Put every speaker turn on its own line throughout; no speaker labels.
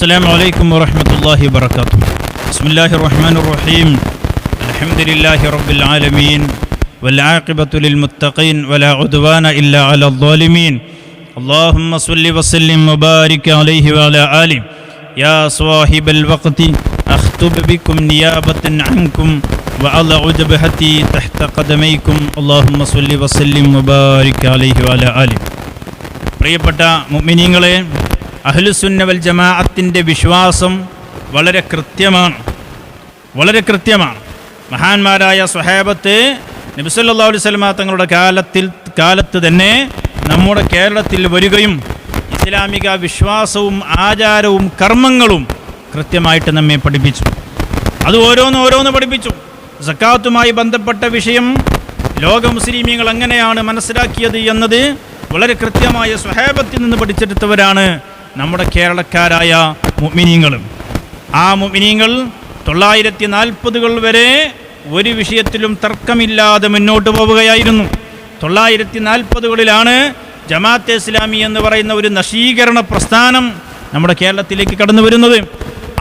السلام عليكم ورحمة الله وبركاته بسم الله الرحمن الرحيم الحمد لله رب العالمين والعاقبة للمتقين ولا عدوان إلا على الظالمين اللهم صل وسلم وبارك عليه وعلى آله يا صاحب الوقت أخطب بكم نيابة عنكم وأضع جبهتي تحت قدميكم اللهم صل وسلم وبارك عليه وعلى آله പ്രിയപ്പെട്ട മുഅ്മിനീങ്ങളെ അഹ്ലുസുന്നവൽ ജമാഅത്തിന്റെ വിശ്വാസം വളരെ കൃത്യമാണ്. വളരെ കൃത്യമാണ്. മഹാന്മാരായ സ്വഹേബത്ത് നബിസല്ലാ അലൈവല്ല തങ്ങളുടെ കാലത്തിൽ കാലത്ത് തന്നെ നമ്മുടെ കേരളത്തിൽ വരികയും ഇസ്ലാമിക വിശ്വാസവും ആചാരവും കർമ്മങ്ങളും കൃത്യമായിട്ട് നമ്മെ പഠിപ്പിച്ചു. അത് ഓരോന്ന് ഓരോന്ന് പഠിപ്പിച്ചു. സക്കാത്തുമായി ബന്ധപ്പെട്ട വിഷയം ലോക മുസ്ലിമീങ്ങൾ എങ്ങനെയാണ് മനസ്സിലാക്കിയത് എന്നത് വളരെ കൃത്യമായ സ്വഹേബത്തിൽ നിന്ന് പഠിച്ചെടുത്തവരാണ് നമ്മുടെ കേരളക്കാരായ മുമിനീങ്ങളും ആ മുമിനീങ്ങൾ തൊള്ളായിരത്തി നാൽപ്പതുകൾ വരെ ഒരു വിഷയത്തിലും തർക്കമില്ലാതെ മുന്നോട്ട് പോവുകയായിരുന്നു. തൊള്ളായിരത്തി നാൽപ്പതുകളിലാണ് ജമാഅത്തെ ഇസ്ലാമി എന്ന് പറയുന്ന ഒരു നശീകരണ പ്രസ്ഥാനം നമ്മുടെ കേരളത്തിലേക്ക് കടന്നു വരുന്നത്.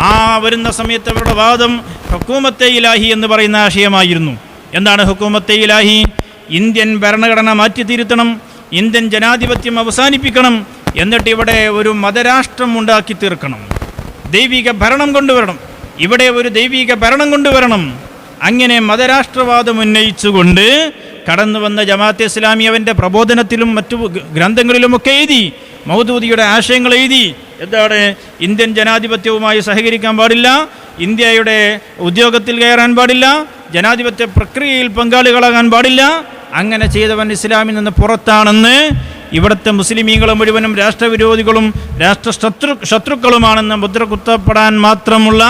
ആ വരുന്ന സമയത്ത് അവരുടെ വാദം ഹക്കൂമത്തെ ഇലാഹി എന്ന് പറയുന്ന ആശയമായിരുന്നു. എന്താണ് ഹക്കൂമത്തെ ഇലാഹി? ഇന്ത്യൻ ഭരണഘടന മാറ്റി തിരുത്തണം ഇന്ത്യൻ ജനാധിപത്യം അവസാനിപ്പിക്കണം എന്നിട്ട് ഇവിടെ ഒരു മതരാഷ്ട്രം ഉണ്ടാക്കി തീർക്കണം. ദൈവിക ഭരണം കൊണ്ടുവരണം. ഇവിടെ ഒരു ദൈവിക ഭരണം കൊണ്ടുവരണം. അങ്ങനെ മതരാഷ്ട്രവാദം ഉന്നയിച്ചുകൊണ്ട് കടന്നു വന്ന ജമാഅത്തെ ഇസ്ലാമി അവന്റെ പ്രബോധനത്തിലും മറ്റു ഗ്രന്ഥങ്ങളിലുമൊക്കെ എഴുതി മൗദൂദിയുടെ ആശയങ്ങൾ എഴുതി. എന്താണ്? ഇന്ത്യൻ ജനാധിപത്യവുമായി സഹകരിക്കാൻ പാടില്ല. ഇന്ത്യയുടെ ഉദ്യോഗത്തിൽ കയറാൻ പാടില്ല. ജനാധിപത്യ പ്രക്രിയയിൽ പങ്കാളികളാകാൻ പാടില്ല. അങ്ങനെ ചെയ്തവൻ ഇസ്ലാമിൽ നിന്ന് പുറത്താണെന്ന് ഇവിടുത്തെ മുസ്ലിമീങ്ങൾ മുഴുവനും രാഷ്ട്രവിരോധികളും രാഷ്ട്ര ശത്രു ശത്രുക്കളുമാണെന്ന് മുദ്ര കുത്തപ്പെടാൻ മാത്രമുള്ള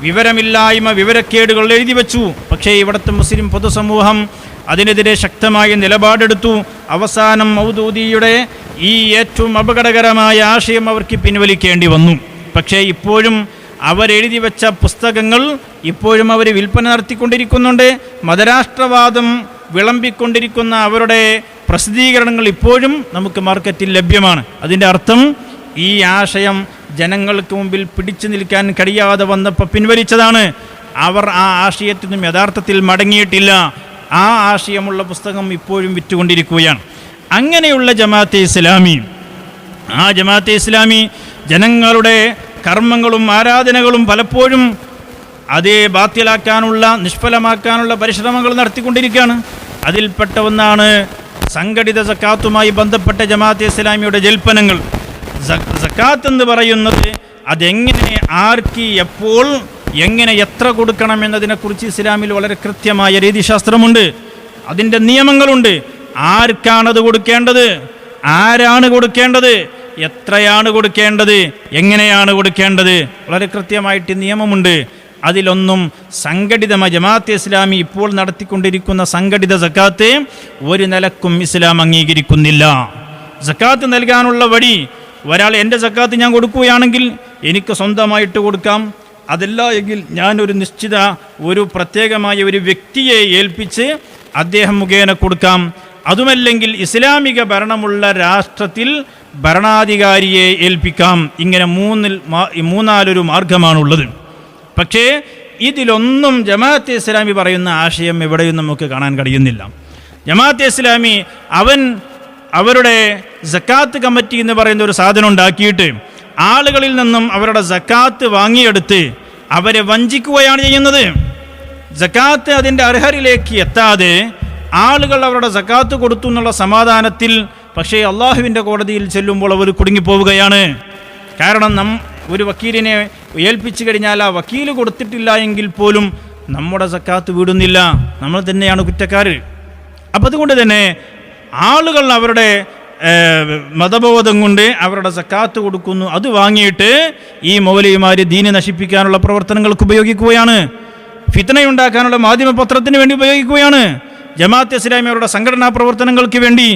വിവരമില്ലായ്മ വിവരക്കേടുകൾ എഴുതി വച്ചു. പക്ഷേ ഇവിടുത്തെ മുസ്ലിം പൊതുസമൂഹം അതിനെതിരെ ശക്തമായ നിലപാടെടുത്തു. അവസാനം മൗദൂദിയുടെ ഈ ഏറ്റവും അപകടകരമായ ആശയം അവർക്ക് പിൻവലിക്കേണ്ടി വന്നു. പക്ഷേ ഇപ്പോഴും അവരെഴുതി വെച്ച പുസ്തകങ്ങൾ ഇപ്പോഴും അവർ വിൽപ്പന നടത്തിക്കൊണ്ടിരിക്കുന്നുണ്ട്. മതരാഷ്ട്രവാദം വിളമ്പിക്കൊണ്ടിരിക്കുന്ന അവരുടെ പ്രസിദ്ധീകരണങ്ങൾ ഇപ്പോഴും നമുക്ക് മാർക്കറ്റിൽ ലഭ്യമാണ്. അതിന്റെ അർത്ഥം ഈ ആശയം ജനങ്ങൾക്ക് മുമ്പിൽ പിടിച്ചു നിൽക്കാൻ കഴിയാതെ വന്നപ്പോൾ പിൻവലിച്ചതാണ്. അവർ ആ ആശയത്തിൽ നിന്നും യഥാർത്ഥത്തിൽ മടങ്ങിയിട്ടില്ല. ആ ആശയമുള്ള പുസ്തകം ഇപ്പോഴും വിറ്റുകൊണ്ടിരിക്കുകയാണ്. അങ്ങനെയുള്ള ജമാഅത്തെ ഇസ്ലാമി ആ ജമാഅത്തെ ഇസ്ലാമി ജനങ്ങളുടെ കർമ്മങ്ങളും ആരാധനകളും പലപ്പോഴും അതേ ബാത്തിലാക്കാനുള്ള നിഷ്ഫലമാക്കാനുള്ള പരിശ്രമങ്ങൾ നടത്തിക്കൊണ്ടിരിക്കുകയാണ്. അതിൽപ്പെട്ട ഒന്നാണ് സംഘടിത സക്കാത്തുമായി ബന്ധപ്പെട്ട ജമാഅത്ത് ഇസ്ലാമിയുടെ ജൽപ്പനങ്ങൾ. സക്കാത്ത് എന്ന് പറയുന്നത് അതെങ്ങനെ ആർക്ക് എപ്പോൾ എങ്ങനെ എത്ര കൊടുക്കണം എന്നതിനെക്കുറിച്ച് ഇസ്ലാമിൽ വളരെ കൃത്യമായ രീതിശാസ്ത്രമുണ്ട്. അതിന്റെ നിയമങ്ങളുണ്ട്. ആർക്കാണത് കൊടുക്കേണ്ടത്? ആരാണ് കൊടുക്കേണ്ടത്? എത്രയാണ് കൊടുക്കേണ്ടത്? എങ്ങനെയാണ് കൊടുക്കേണ്ടത്? വളരെ കൃത്യമായിട്ട് നിയമമുണ്ട്. അതിലൊന്നും സംഘടിത ജമാഅത്ത് ഇസ്ലാമി ഇപ്പോൾ നടത്തിക്കൊണ്ടിരിക്കുന്ന സംഘടിത സക്കാത്ത് ഒരു നിലക്കും ഇസ്ലാം അംഗീകരിക്കുന്നില്ല. സക്കാത്ത് നൽകാനുള്ള വഴി ഒരാൾ എന്റെ സക്കാത്ത് ഞാൻ കൊടുക്കുകയാണെങ്കിൽ എനിക്ക് സ്വന്തമായിട്ട് കൊടുക്കാം. അതല്ല എങ്കിൽ ഞാനൊരു നിശ്ചിത ഒരു പ്രത്യേകമായ ഒരു വ്യക്തിയെ ഏൽപ്പിച്ച് അദ്ദേഹം മുഖേന കൊടുക്കാം. അതുമല്ലെങ്കിൽ ഇസ്ലാമിക ഭരണമുള്ള രാഷ്ട്രത്തിൽ ഭരണാധികാരിയെ ഏൽപ്പിക്കാം. ഇങ്ങനെ മൂന്നിൽ മൂന്നാലൊരു മാർഗമാണുള്ളത്. പക്ഷേ ഇതിലൊന്നും ജമാഅത്തെ ഇസ്ലാമി പറയുന്ന ആശയം എവിടെയും നമുക്ക് കാണാൻ കഴിയുന്നില്ല. ജമാഅത്തെ ഇസ്ലാമി അവൻ അവരുടെ ജക്കാത്ത് കമ്മിറ്റി എന്ന് പറയുന്ന ഒരു സാധനം ഉണ്ടാക്കിയിട്ട് ആളുകളിൽ നിന്നും അവരുടെ ജക്കാത്ത് വാങ്ങിയെടുത്ത് അവരെ വഞ്ചിക്കുകയാണ് ചെയ്യുന്നത്. ജക്കാത്ത് അതിന്റെ അർഹരിലേക്ക് എത്താതെ ആളുകൾ അവരുടെ ജക്കാത്ത് കൊടുത്തു എന്നുള്ള സമാധാനത്തിൽ പക്ഷേ അള്ളാഹുവിന്റെ കോടതിയിൽ ചെല്ലുമ്പോൾ അവർ കുടുങ്ങിപ്പോവുകയാണ്. കാരണം നം ഒരു വക്കീലിനെ ഏൽപ്പിച്ചു കഴിഞ്ഞാൽ ആ വക്കീൽ കൊടുത്തിട്ടില്ല എങ്കിൽ പോലും നമ്മുടെ സക്കാത്ത് വീടുന്നില്ല. നമ്മൾ തന്നെയാണ് കുറ്റക്കാർ അപ്പം അതുകൊണ്ട് തന്നെ ആളുകൾ അവരുടെ മതബോധം കൊണ്ട് അവരുടെ സക്കാത്ത് കൊടുക്കുന്നു. അത് വാങ്ങിയിട്ട് ഈ മൗലവിമാർ ദീനെ നശിപ്പിക്കാനുള്ള പ്രവർത്തനങ്ങൾക്ക് ഉപയോഗിക്കുകയാണ്. ഫിത്തനയുണ്ടാക്കാനുള്ള മാധ്യമപത്രത്തിന് വേണ്ടി ഉപയോഗിക്കുകയാണ്. ജമാഅത്ത് ഇസ്ലാമി അവരുടെ സംഘടനാ പ്രവർത്തനങ്ങൾക്ക് വേണ്ടി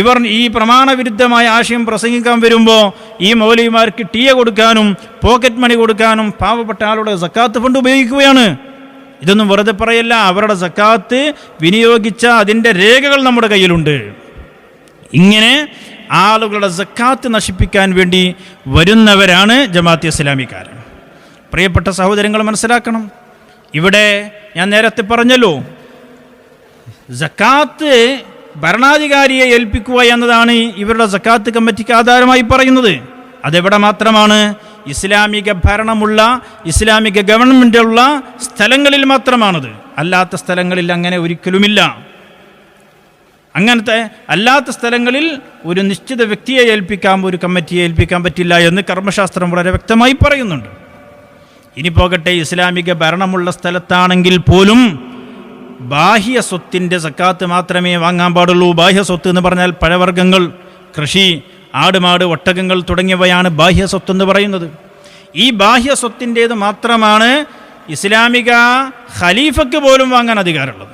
ഇവർ ഈ പ്രമാണവിരുദ്ധമായ ആശയം പ്രസംഗിക്കാൻ വരുമ്പോൾ ഈ മൗലിമാർക്ക് ടീയ കൊടുക്കാനും പോക്കറ്റ് മണി കൊടുക്കാനും പാവപ്പെട്ട ആളുടെ സക്കാത്ത് ഫണ്ട് ഉപയോഗിക്കുകയാണ്. ഇതൊന്നും വെറുതെ പറയല്ല അവരുടെ സക്കാത്ത് വിനിയോഗിച്ച അതിന്റെ രേഖകൾ നമ്മുടെ കയ്യിലുണ്ട്. ഇങ്ങനെ ആളുകളുടെ സക്കാത്ത് നശിപ്പിക്കാൻ വേണ്ടി വരുന്നവരാണ് ജമാഅത്ത് ഇസ്ലാമിക്കാർ പ്രിയപ്പെട്ട സഹോദരങ്ങൾ മനസ്സിലാക്കണം. ഇവിടെ ഞാൻ നേരത്തെ പറഞ്ഞല്ലോ സക്കാത്ത് ഭരണാധികാരിയെ ഏൽപ്പിക്കുക എന്നതാണ് ഇവരുടെ സക്കാത്ത് കമ്മിറ്റിക്ക് ആധാരമായി പറയുന്നത്. അതെവിടെ മാത്രമാണ്? ഇസ്ലാമിക ഭരണമുള്ള ഇസ്ലാമിക ഗവൺമെന്റുള്ള സ്ഥലങ്ങളിൽ മാത്രമാണത്. അല്ലാത്ത സ്ഥലങ്ങളിൽ അങ്ങനെ ഒരിക്കലുമില്ല. അങ്ങനത്തെ അല്ലാത്ത സ്ഥലങ്ങളിൽ ഒരു നിശ്ചിത വ്യക്തിയെ ഏൽപ്പിക്കാൻ ഒരു കമ്മിറ്റിയെ ഏൽപ്പിക്കാൻ പറ്റില്ല എന്ന് കർമ്മശാസ്ത്രം വളരെ വ്യക്തമായി പറയുന്നുണ്ട്. ഇനി പോകട്ടെ ഇസ്ലാമിക ഭരണമുള്ള സ്ഥലത്താണെങ്കിൽ പോലും ബാഹ്യ സ്വത്തിന്റെ സക്കാത്ത് മാത്രമേ വാങ്ങാൻ പാടുള്ളൂ. ബാഹ്യ സ്വത്ത് എന്ന് പറഞ്ഞാൽ പഴവർഗങ്ങൾ കൃഷി ആടുമാട് ഒട്ടകങ്ങൾ തുടങ്ങിയവയാണ് ബാഹ്യ സ്വത്ത് എന്ന് പറയുന്നത്. ഈ ബാഹ്യ സ്വത്തിന്റേത് മാത്രമാണ് ഇസ്ലാമിക ഖലീഫയ്ക്ക് പോലും വാങ്ങാൻ അധികാരമുള്ളത്.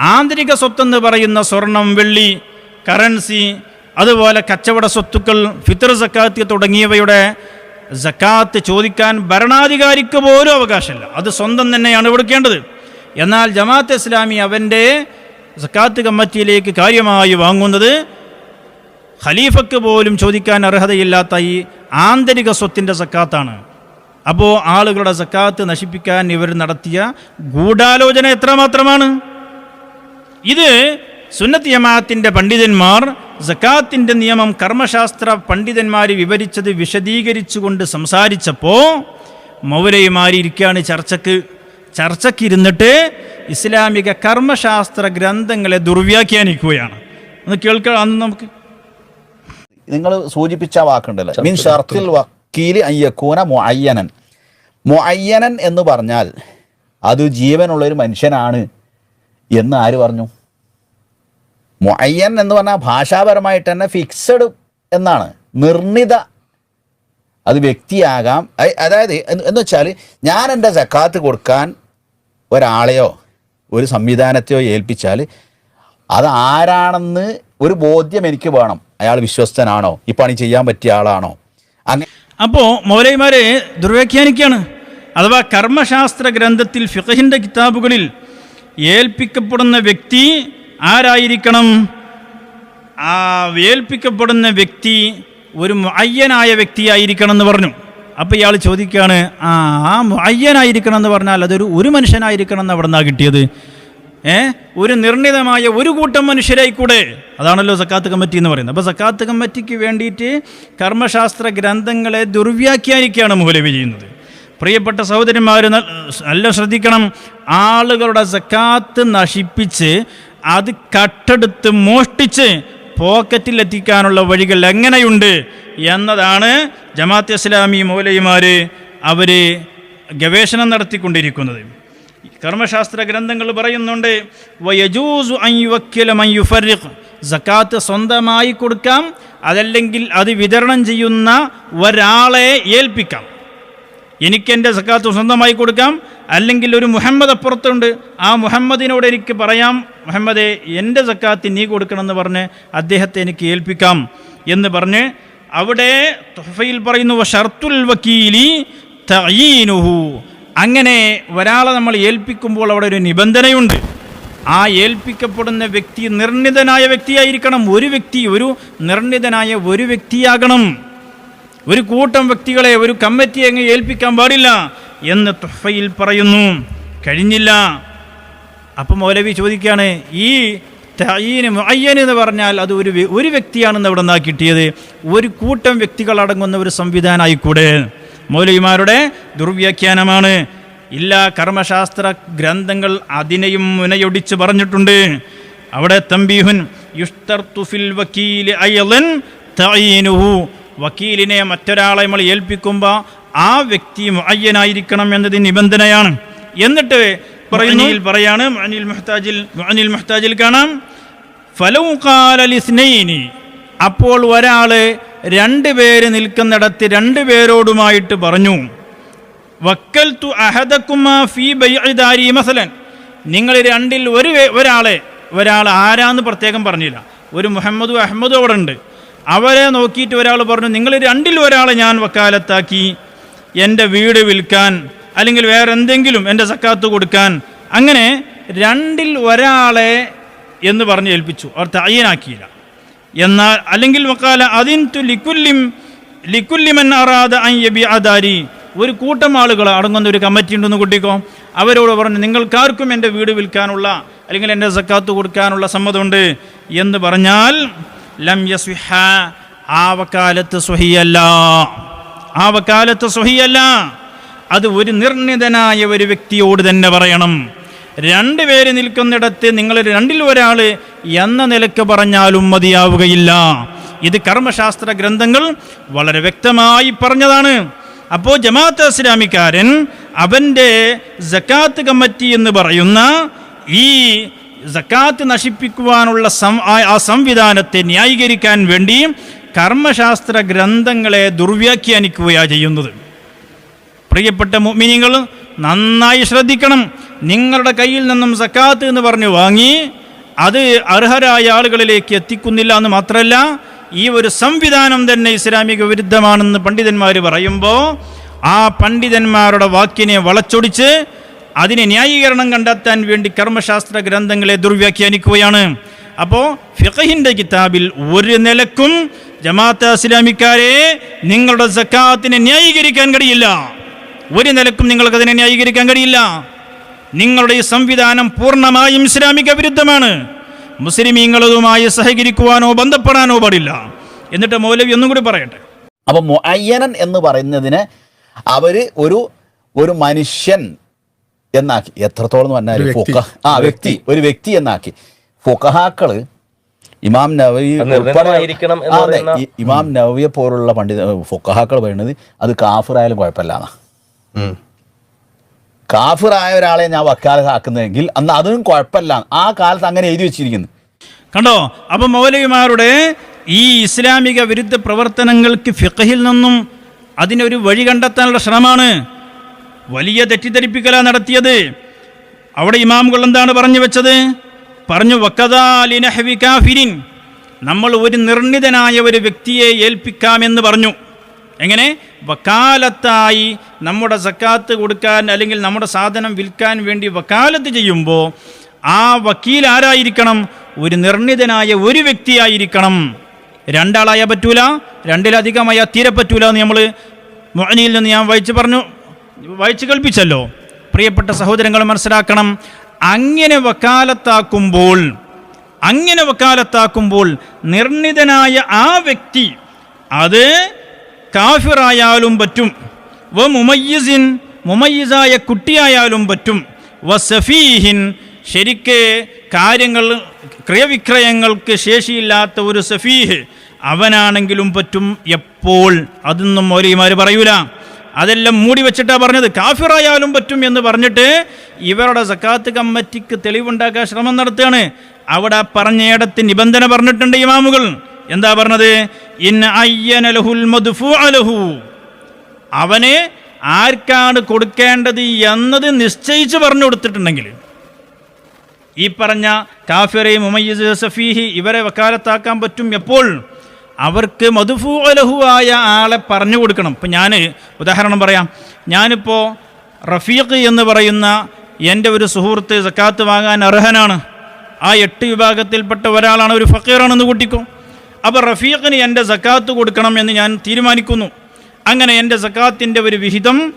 ആന്തരിക സ്വത്തെന്ന് പറയുന്ന സ്വർണം വെള്ളി കറൻസി അതുപോലെ കച്ചവട സ്വത്തുക്കൾ ഫിത്തർ സക്കാത്ത് തുടങ്ങിയവയുടെ സക്കാത്ത് ചോദിക്കാൻ ഭരണാധികാരിക്ക് പോലും അവകാശമില്ല. അത് സ്വന്തം തന്നെയാണ് കൊടുക്കേണ്ടത്. എന്നാൽ ജമാഅത്ത് ഇസ്ലാമി അവന്റെ സക്കാത്ത് കമ്മിറ്റിയിലേക്ക് കാര്യമായി വാങ്ങുന്നത് ഖലീഫക്ക് പോലും ചോദിക്കാൻ അർഹതയില്ലാത്ത ഈ ആന്തരിക സ്വത്തിന്റെ സക്കാത്താണ്. അപ്പോൾ ആളുകളുടെ സക്കാത്ത് നശിപ്പിക്കാൻ ഇവർ നടത്തിയ ഗൂഢാലോചന എത്രമാത്രമാണ്? ഇത് സുന്നത്ത് ജമാഅത്തിന്റെ പണ്ഡിതന്മാർ സക്കാത്തിന്റെ നിയമം കർമ്മശാസ്ത്ര പണ്ഡിതന്മാർ വിവരിച്ചത് വിശദീകരിച്ചുകൊണ്ട് സംസാരിച്ചപ്പോൾ മൗലയുമാരിയ്ക്കാണ് ചർച്ചക്ക് ചർച്ചയ്ക്കിരുന്നിട്ട് ഇസ്ലാമിക കർമ്മശാസ്ത്ര ഗ്രന്ഥങ്ങളെ ദുർവ്യാഖ്യാനിക്കുകയാണ്. ഒന്ന് കേൾക്കാം അന്ന് നമുക്ക്
നിങ്ങൾ സൂചിപ്പിച്ച വാക്കുണ്ടല്ലോ. മീൻ ഷർത്തിൽ വക്കീൽ അയ്യക്കൂന മൊയ്യനൻ മൊയ്യനൻ എന്ന് പറഞ്ഞാൽ അത് ജീവനുള്ള ഒരു മനുഷ്യനാണ് എന്ന് ആര് പറഞ്ഞു? മൊയ്യൻ എന്ന് പറഞ്ഞാൽ ഭാഷാപരമായിട്ട് തന്നെ ഫിക്സഡ് എന്നാണ്. നിർണിത അത് വ്യക്തിയാകാം. അതായത് എന്ന് എന്ന് വെച്ചാൽ ഞാൻ എന്റെ ജക്കാത്ത് കൊടുക്കാൻ ഒരാളെയോ ഒരു സംവിധാനത്തെയോ ഏൽപ്പിച്ചാൽ അത് ആരാണെന്ന് ഒരു ബോധ്യം എനിക്ക് വേണം. അയാൾ വിശ്വസ്തനാണോ? ഈ പണി ചെയ്യാൻ പറ്റിയ ആളാണോ? അങ്ങനെ
അപ്പോൾ മൗലൈമാരെ ദുർവ്യാഖ്യാനിക്കുകയാണ്. അഥവാ കർമ്മശാസ്ത്ര ഗ്രന്ഥത്തിൽ ഫിഖഹിന്റെ കിതാബുകളിൽ ഏൽപ്പിക്കപ്പെടുന്ന വ്യക്തി ആരായിരിക്കണം? ആ ഏൽപ്പിക്കപ്പെടുന്ന വ്യക്തി ഒരു അയ്യനായ വ്യക്തിയായിരിക്കണം എന്ന് പറഞ്ഞു. അപ്പോൾ ഇയാൾ ചോദിക്കുകയാണ് ആ ആ അയ്യനായിരിക്കണം എന്ന് പറഞ്ഞാൽ അതൊരു ഒരു മനുഷ്യനായിരിക്കണം എന്ന് അവിടെ നിന്നാണ് കിട്ടിയത്? ഏ? ഒരു നിർണിതമായ ഒരു കൂട്ടം മനുഷ്യരായിക്കൂടെ അതാണല്ലോ സക്കാത്ത് കമ്മിറ്റി എന്ന് പറയുന്നത്. അപ്പോൾ സക്കാത്ത് കമ്മിറ്റിക്ക് വേണ്ടിയിട്ട് കർമ്മശാസ്ത്ര ഗ്രന്ഥങ്ങളെ ദുർവ്യാഖ്യാനിക്കുകയാണ് മുഹലവി ചെയ്യുന്നത്. പ്രിയപ്പെട്ട സഹോദരന്മാർ നല്ല ശ്രദ്ധിക്കണം. ആളുകളുടെ സക്കാത്ത് നശിപ്പിച്ച് അത് കട്ടെടുത്ത് മോഷ്ടിച്ച് പോക്കറ്റിൽ എത്തിക്കാനുള്ള വഴികൾ എങ്ങനെയുണ്ട് എന്നതാണ് ജമാഅത്ത് ഇസ്ലാമി മൗലയിമാർ അവർ ഗവേഷണം നടത്തിക്കൊണ്ടിരിക്കുന്നത്. കർമ്മശാസ്ത്ര ഗ്രന്ഥങ്ങൾ പറയുന്നുണ്ട് സക്കാത്ത് സ്വന്തമായി കൊടുക്കാം അതല്ലെങ്കിൽ അത് വിതരണം ചെയ്യുന്ന ഒരാളെ ഏൽപ്പിക്കാം. എനിക്ക് എന്റെ സക്കാത്ത് സ്വന്തമായി കൊടുക്കാം. അല്ലെങ്കിൽ ഒരു മുഹമ്മദ് അപ്പുറത്തുണ്ട്. ആ മുഹമ്മദിനോട് എനിക്ക് പറയാം മുഹമ്മദെ എന്റെ സക്കാത്ത് നീ കൊടുക്കണമെന്ന് പറഞ്ഞ് അദ്ദേഹത്തെ എനിക്ക് ഏൽപ്പിക്കാം. എന്ന് പറഞ്ഞ് അവിടെ തൊഫയിൽ പറയുന്നു ഷർത്തുൽ വക്കീലി തയീനുഹു അങ്ങനെ ഒരാളെ നമ്മൾ ഏൽപ്പിക്കുമ്പോൾ അവിടെ ഒരു നിബന്ധനയുണ്ട്. ആ ഏൽപ്പിക്കപ്പെടുന്ന വ്യക്തി നിർണിതനായ വ്യക്തിയായിരിക്കണം. ഒരു വ്യക്തി ഒരു നിർണിതനായ ഒരു വ്യക്തിയാകണം. ഒരു കൂട്ടം വ്യക്തികളെ ഒരു കമ്മിറ്റി അങ്ങ് ഏൽപ്പിക്കാൻ പാടില്ല എന്ന് തുഫയിൽ പറയുന്നു. കഴിഞ്ഞില്ല. അപ്പം മൗലവി ചോദിക്കുകയാണ് ഈ തയ്യന് മുഅയ്യൻ എന്ന് പറഞ്ഞാൽ അത് ഒരു ഒരു വ്യക്തിയാണെന്ന് അവിടെ നിന്നാ കിട്ടിയത്? ഒരു കൂട്ടം വ്യക്തികൾ അടങ്ങുന്ന ഒരു സംവിധാനമായിക്കൂടെ മൗലവിമാരുടെ ദുർവ്യാഖ്യാനമാണ്. ഇല്ല കർമ്മശാസ്ത്ര ഗ്രന്ഥങ്ങൾ അതിനെയും മുനയൊടിച്ച് പറഞ്ഞിട്ടുണ്ട്. അവിടെ തമ്പീഹുൻ യുഷ്തർ തുഫിൽ വക്കീൽ അയ്യലൻ തഈനുഹു വക്കീലിനെ മറ്റൊരാളെ നമ്മൾ ഏൽപ്പിക്കുമ്പോൾ ആ വ്യക്തി മുഅയ്യനായിരിക്കണം എന്നത് നിബന്ധനയാണ്. എന്നിട്ട് പറയുന്നതിൽ പറയാണ് മുഅനിൽ മുഹ്താജിൽ മുഅനിൽ മുഹ്താജിൽ കാണാം ഫലൗ ഖാല ലിസ്നൈനി അപ്പോൾ ഒരാൾ രണ്ട് പേര് നിൽക്കുന്നിടത്ത് രണ്ട് പേരോടുമായിട്ട് പറഞ്ഞു വക്കൽത്തു അഹദക്കുമാ ഫീ ബൈദാരി മസലൻ. നിങ്ങൾ രണ്ടിൽ ഒരു ഒരാളെ ഒരാൾ ആരാന്ന് പ്രത്യേകം പറഞ്ഞില്ല. ഒരു മുഹമ്മദും അഹമ്മദും അവിടെ ഉണ്ട് അവരെ നോക്കിയിട്ട് ഒരാൾ പറഞ്ഞു നിങ്ങൾ രണ്ടിൽ ഒരാളെ ഞാൻ വക്കാലത്താക്കി. എന്റെ വീട് വിൽക്കാൻ അല്ലെങ്കിൽ വേറെ എന്തെങ്കിലും എന്റെ സക്കാത്ത് കൊടുക്കാൻ. അങ്ങനെ രണ്ടിൽ ഒരാളെ എന്ന് പറഞ്ഞ് ഏൽപ്പിച്ചു. അവർ തയ്യനാക്കിയില്ല എന്നാൽ അല്ലെങ്കിൽ വക്കാല അതിൻ തു ലിക്കുല്ലിം ലിക്കുല്ലിമൻ അറാദ അയ്യബി അദാരി. ഒരു കൂട്ടം ആളുകൾ അടങ്ങുന്ന ഒരു കമ്മിറ്റി ഉണ്ടെന്ന് കൂട്ടിക്കോ. അവരോട് പറഞ്ഞു നിങ്ങൾക്കാർക്കും എന്റെ വീട് വിൽക്കാനുള്ള അല്ലെങ്കിൽ എന്റെ സക്കാത്ത് കൊടുക്കാനുള്ള സമ്മതമുണ്ട്. എന്ന് പറഞ്ഞാൽ ലം യസ്വിഹ ആ വക്കാലത്ത് സുഹിയല്ല ആ വക്കാലത്ത് സുഹിയല്ല അത് ഒരു നിർണിതനായ ഒരു വ്യക്തിയോട് തന്നെ പറയണം. രണ്ട് പേര് നിൽക്കുന്നിടത്ത് നിങ്ങൾ രണ്ടിൽ ഒരാൾ എന്ന നിലയ്ക്ക് പറഞ്ഞാലും മതിയാവുകയില്ല. ഇത് കർമ്മശാസ്ത്ര ഗ്രന്ഥങ്ങൾ വളരെ വ്യക്തമായി പറഞ്ഞതാണ്. അപ്പോൾ ജമാഅത്ത് ഇസ്ലാമിക്കാരൻ അവന്റെ ജക്കാത്ത് കമ്മിറ്റി എന്ന് പറയുന്ന ഈ ജക്കാത്ത് നശിപ്പിക്കുവാനുള്ള ആ സംവിധാനത്തെ ന്യായീകരിക്കാൻ വേണ്ടി കർമ്മശാസ്ത്ര ഗ്രന്ഥങ്ങളെ ദുർവ്യാഖ്യാനിക്കുകയാണ് ചെയ്യുന്നത്. പ്രിയപ്പെട്ട മിനിങ്ങൾ നന്നായി ശ്രദ്ധിക്കണം. നിങ്ങളുടെ കയ്യിൽ നിന്നും സക്കാത്ത് എന്ന് പറഞ്ഞു വാങ്ങി അത് അർഹരായ ആളുകളിലേക്ക് എത്തിക്കുന്നില്ല എന്ന് മാത്രമല്ല ഈ ഒരു സംവിധാനം തന്നെ ഇസ്ലാമിക വിരുദ്ധമാണെന്ന് പണ്ഡിതന്മാർ പറയുമ്പോൾ ആ പണ്ഡിതന്മാരുടെ വാക്കിനെ വളച്ചൊടിച്ച് അതിന് ന്യായീകരണം കണ്ടെത്താൻ വേണ്ടി കർമ്മശാസ്ത്ര ഗ്രന്ഥങ്ങളെ ദുർവ്യാഖ്യാനിക്കുകയാണ്. അപ്പോൾ ഫിഖഹിന്റെ കിതാബിൽ ഒരു നിലക്കും ജമാഅത്ത് ഇസ്ലാമിക്കാരെ നിങ്ങളുടെ സക്കാത്തിനെ ന്യായീകരിക്കാൻ കഴിയില്ല. ഒരു നിലക്കും നിങ്ങൾക്ക് അതിനെ ന്യായീകരിക്കാൻ കഴിയില്ല. നിങ്ങളുടെ ഈ സംവിധാനം പൂർണമായും ഇസ്ലാമിക വിരുദ്ധമാണ്. മുസ്ലിമീങ്ങളുമായി സഹകരിക്കുവാനോ ബന്ധപ്പെടാനോ പാടില്ല. എന്നിട്ട് മൗലവി ഒന്നും കൂടി പറയട്ടെ.
അപ്പൊ മുഅയ്യനൻ എന്ന് പറയുന്നതിന് അവർ ഒരു ഒരു മനുഷ്യൻ എന്നാക്കി. എത്രത്തോളം എന്ന് പറഞ്ഞാൽ
ഒരു
ആ വ്യക്തി. ഒരു വ്യക്തി എന്നാക്കി. ഫുഖഹാക്കൾ ഇമാം നവി
അത്
ഇമാം നവിയെ പോലുള്ള പണ്ഡിത ഫുഖഹാക്കൾ പറയുന്നത് അത് കാഫിറായാലും കുഴപ്പമില്ല. കാഫിറായ ഒരാളെ ഞാൻ വക്കാലത്താക്കുന്നതെങ്കിൽ അന്ന് അതും കുഴപ്പമില്ല. ആ കാലത്ത് അങ്ങനെ എഴുതി വെച്ചിരിക്കുന്നു.
കണ്ടോ? അപ്പം മൗലവിമാരുടെ ഈ ഇസ്ലാമിക വിരുദ്ധ പ്രവർത്തനങ്ങൾക്ക് ഫിഖഹിൽ നിന്നും അതിനൊരു വഴി കണ്ടെത്താനുള്ള ശ്രമമാണ്. വലിയ തെറ്റിദ്ധരിപ്പിക്കല നടത്തിയത്. അവിടെ ഇമാമുകൾ എന്താണ് പറഞ്ഞു വെച്ചത്? പറഞ്ഞു കാഫിരിൻ. നമ്മൾ ഒരു നിർണിതനായ ഒരു വ്യക്തിയെ ഏൽപ്പിക്കാമെന്ന് പറഞ്ഞു. എങ്ങനെ? വക്കാലത്തായി നമ്മുടെ സക്കാത്ത് കൊടുക്കാൻ അല്ലെങ്കിൽ നമ്മുടെ സാധനം വിൽക്കാൻ വേണ്ടി വക്കാലത്ത് ചെയ്യുമ്പോൾ ആ വക്കീൽ ആരായിരിക്കണം? ഒരു നിർണിതനായ ഒരു വ്യക്തിയായിരിക്കണം രണ്ടാളായ പറ്റൂല രണ്ടിലധികമായ തീരെ പറ്റൂല എന്ന് നമ്മൾ മൊഹനിയിൽ നിന്ന് ഞാൻ വായിച്ച് പറഞ്ഞു. വായിച്ച് കൽപ്പിച്ചല്ലോ പ്രിയപ്പെട്ട സഹോദരങ്ങൾ മനസ്സിലാക്കണം. അങ്ങനെ വക്കാലത്താക്കുമ്പോൾ അങ്ങനെ വക്കാലത്താക്കുമ്പോൾ നിർണിതനായ ആ വ്യക്തി അത് കാഫിറായാലും പറ്റും. വ മുമയ്യസിൻ മുമയ്യസായ കുട്ടിയായാലും പറ്റും. വ സഫീഹിൻ ശരിക്ക് കാര്യങ്ങൾ ക്രയവിക്രയങ്ങൾക്ക് ശേഷിയില്ലാത്ത ഒരു സഫീഹ് അവനാണെങ്കിലും പറ്റും എപ്പോൾ അതൊന്നും മൗലിമാർ പറയൂല. അതെല്ലാം മൂടി വെച്ചിട്ടാണ് പറഞ്ഞത്. കാഫിറായാലും പറ്റും എന്ന് പറഞ്ഞിട്ട് ഇവരുടെ സക്കാത്ത് കമ്മിറ്റിക്ക് തെളിവുണ്ടാക്കാൻ ശ്രമം നടത്തുകയാണ്. അവിടെ പറഞ്ഞയിടത്ത് നിബന്ധന പറഞ്ഞിട്ടുണ്ട് ഇമാമുകൾ. എന്താ പറഞ്ഞത്? ഇൻ അവന് ആർക്കാണ് കൊടുക്കേണ്ടത് എന്നത് നിശ്ചയിച്ച് പറഞ്ഞു കൊടുത്തിട്ടുണ്ടെങ്കിൽ. ഈ പറഞ്ഞ കാഫിറെ മുമയ്യിസ് സഫീഹി ഇവരെ വക്കാലത്താക്കാൻ പറ്റും എപ്പോൾ? അവർക്ക് മധുഫു അലഹുവായ ആളെ പറഞ്ഞു കൊടുക്കണം. ഇപ്പം ഞാൻ ഉദാഹരണം പറയാം. ഞാനിപ്പോൾ റഫീഖ് എന്ന് പറയുന്ന എന്റെ ഒരു സുഹൃത്ത് സക്കാത്ത് വാങ്ങാൻ അർഹനാണ്. ആ എട്ട് വിഭാഗത്തിൽപ്പെട്ട ഒരാളാണ് ഒരു ഫക്കീറാണെന്ന് കൂട്ടിക്കോ. അപ്പോൾ റഫീഖിന് എന്റെ സക്കാത്ത് കൊടുക്കണം എന്ന് ഞാൻ തീരുമാനിക്കുന്നു. അങ്ങനെ എന്റെ സക്കാത്തിന്റെ ഒരു വിഹിതം